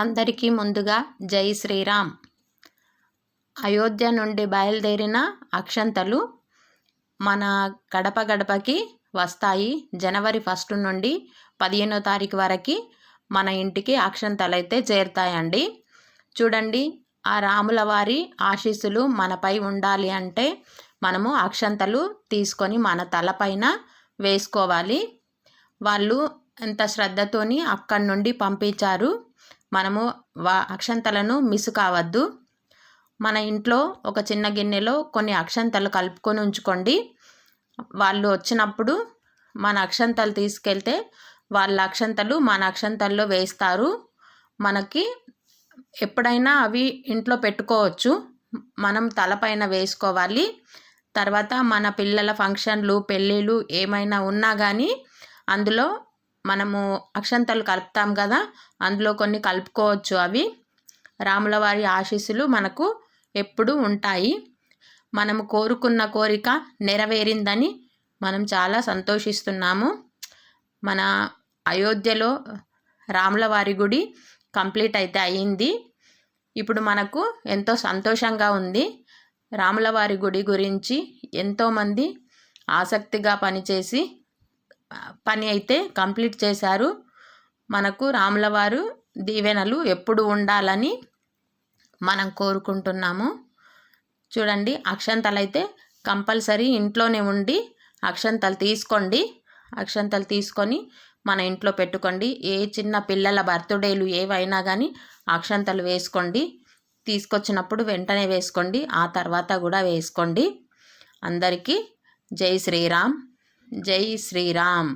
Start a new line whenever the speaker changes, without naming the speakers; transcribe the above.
అందరికీ ముందుగా జై శ్రీరామ్. అయోధ్య నుండి బయలుదేరిన అక్షంతలు మన గడప గడపకి వస్తాయి. జనవరి ఫస్ట్ నుండి పదిహేనో తారీఖు వరకు మన ఇంటికి అక్షంతలు అయితే చేరుతాయండి. చూడండి ఆ రాముల వారి ఆశీస్సులు మనపై ఉండాలి అంటే మనము అక్షంతలు తీసుకొని మన తలపైన వేసుకోవాలి. వాళ్ళు ఎంత శ్రద్ధతోని అక్కడి నుండి పంపించారు. మనము వా అక్షంతలను మిస్ కావద్దు. మన ఇంట్లో ఒక చిన్న గిన్నెలో కొన్ని అక్షంతలు కలుపుకొని ఉంచుకోండి. వాళ్ళు వచ్చినప్పుడు మన అక్షంతలు తీసుకెళ్తే వాళ్ళ అక్షంతలు మన అక్షంతల్లో వేస్తారు. మనకి ఎప్పుడైనా అవి ఇంట్లో పెట్టుకోవచ్చు. మనం తలపైన వేసుకోవాలి. తర్వాత మన పిల్లల ఫంక్షన్లు పెళ్ళిళ్ళు ఏమైనా ఉన్నా కానీ అందులో మనము అక్షంతలు కలుపుతాం కదా అందులో కొన్ని కలుపుకోవచ్చు అవి. రాముల వారి ఆశీస్సులు మనకు ఎప్పుడూ ఉంటాయి. మనము కోరుకున్న కోరిక నెరవేరిందని మనం చాలా సంతోషిస్తున్నాము. మన అయోధ్యలో రాములవారి గుడి కంప్లీట్ అయితే అయ్యింది ఇప్పుడు మనకు ఎంతో సంతోషంగా ఉంది. రాములవారి గుడి గురించి ఎంతోమంది ఆసక్తిగా పనిచేసి పని అయితే కంప్లీట్ చేశారు. మనకు రాములవారు దీవెనలు ఎప్పుడు ఉండాలని మనం కోరుకుంటున్నాము. చూడండి అక్షంతలు అయితే కంపల్సరీ ఇంట్లోనే ఉండి అక్షంతలు తీసుకోండి. అక్షంతలు తీసుకొని మన ఇంట్లో పెట్టుకోండి. ఏ చిన్న పిల్లల బర్త్డేలు ఏవైనా కానీ అక్షంతలు వేసుకోండి. తీసుకొచ్చినప్పుడు వెంటనే వేసుకోండి. ఆ తర్వాత కూడా వేసుకోండి. అందరికీ జై శ్రీరామ్. జై శ్రీరామ్